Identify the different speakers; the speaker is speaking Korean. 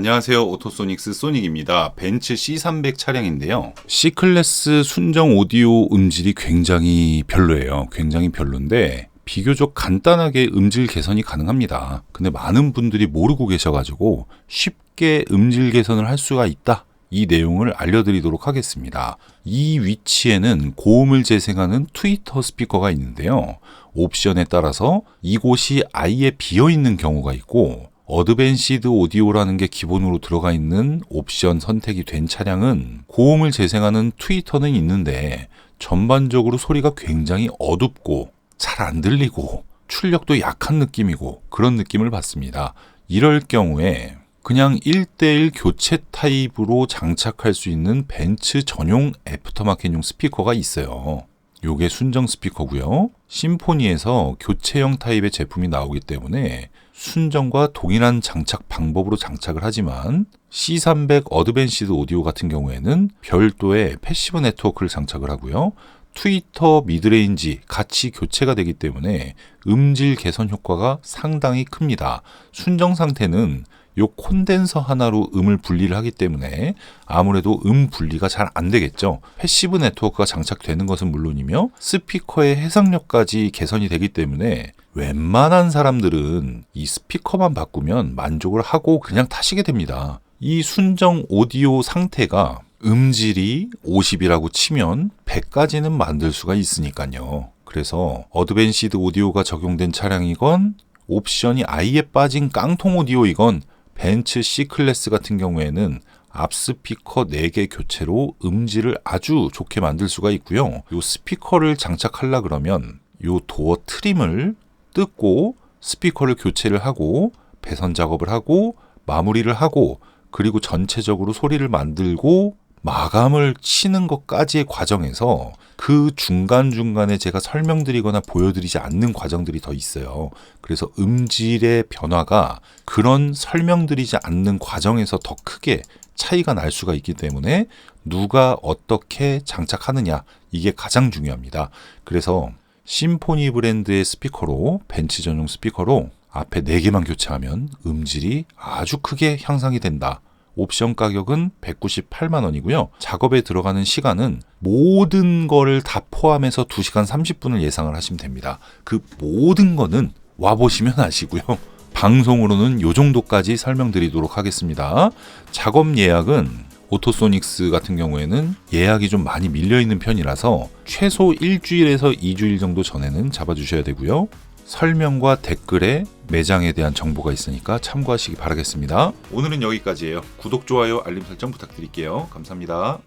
Speaker 1: 안녕하세요. 오토소닉스 소닉입니다. 벤츠 C300 차량인데요. C클래스 순정 오디오 음질이 굉장히 별로예요. 굉장히 별론데 비교적 간단하게 음질 개선이 가능합니다. 근데 많은 분들이 모르고 계셔가지고 쉽게 음질 개선을 할 수가 있다. 이 내용을 알려드리도록 하겠습니다. 이 위치에는 고음을 재생하는 트위터 스피커가 있는데요. 옵션에 따라서 이곳이 아예 비어 있는 경우가 있고 어드밴시드 오디오라는 게 기본으로 들어가 있는 옵션 선택이 된 차량은 고음을 재생하는 트위터는 있는데 전반적으로 소리가 굉장히 어둡고 잘 안 들리고 출력도 약한 느낌이고 그런 느낌을 받습니다. 이럴 경우에 그냥 1대1 교체 타입으로 장착할 수 있는 벤츠 전용 애프터마켓용 스피커가 있어요. 요게 순정 스피커고요. 심포니에서 교체형 타입의 제품이 나오기 때문에 순정과 동일한 장착 방법으로 장착을 하지만 C300 어드밴시드 오디오 같은 경우에는 별도의 패시브 네트워크를 장착을 하고요. 트위터 미드레인지 같이 교체가 되기 때문에 음질 개선 효과가 상당히 큽니다. 순정 상태는 요 콘덴서 하나로 음을 분리를 하기 때문에 아무래도 음 분리가 잘 안 되겠죠. 패시브 네트워크가 장착되는 것은 물론이며 스피커의 해상력까지 개선이 되기 때문에 웬만한 사람들은 이 스피커만 바꾸면 만족을 하고 그냥 타시게 됩니다. 이 순정 오디오 상태가 음질이 50이라고 치면 100까지는 만들 수가 있으니까요. 그래서 어드밴시드 오디오가 적용된 차량이건 옵션이 아예 빠진 깡통 오디오이건 벤츠 C 클래스 같은 경우에는 앞 스피커 4개 교체로 음질을 아주 좋게 만들 수가 있고요. 이 스피커를 장착하려 그러면 이 도어 트림을 뜯고 스피커를 교체를 하고 배선 작업을 하고 마무리를 하고 그리고 전체적으로 소리를 만들고 마감을 치는 것까지의 과정에서 그 중간중간에 제가 설명드리거나 보여드리지 않는 과정들이 더 있어요. 그래서 음질의 변화가 그런 설명드리지 않는 과정에서 더 크게 차이가 날 수가 있기 때문에 누가 어떻게 장착하느냐 이게 가장 중요합니다. 그래서 심포니 브랜드의 스피커로 벤츠 전용 스피커로 앞에 4개만 교체하면 음질이 아주 크게 향상이 된다. 옵션 가격은 198만 원이고요. 작업에 들어가는 시간은 모든 거를 다 포함해서 2시간 30분을 예상을 하시면 됩니다. 그 모든 거는 와 보시면 아시고요. 방송으로는 요 정도까지 설명드리도록 하겠습니다. 작업 예약은 오토소닉스 같은 경우에는 예약이 좀 많이 밀려 있는 편이라서 최소 일주일에서 2주일 정도 전에는 잡아주셔야 되고요. 설명과 댓글에 매장에 대한 정보가 있으니까 참고하시기 바라겠습니다. 오늘은 여기까지예요. 구독, 좋아요, 알림 설정 부탁드릴게요. 감사합니다.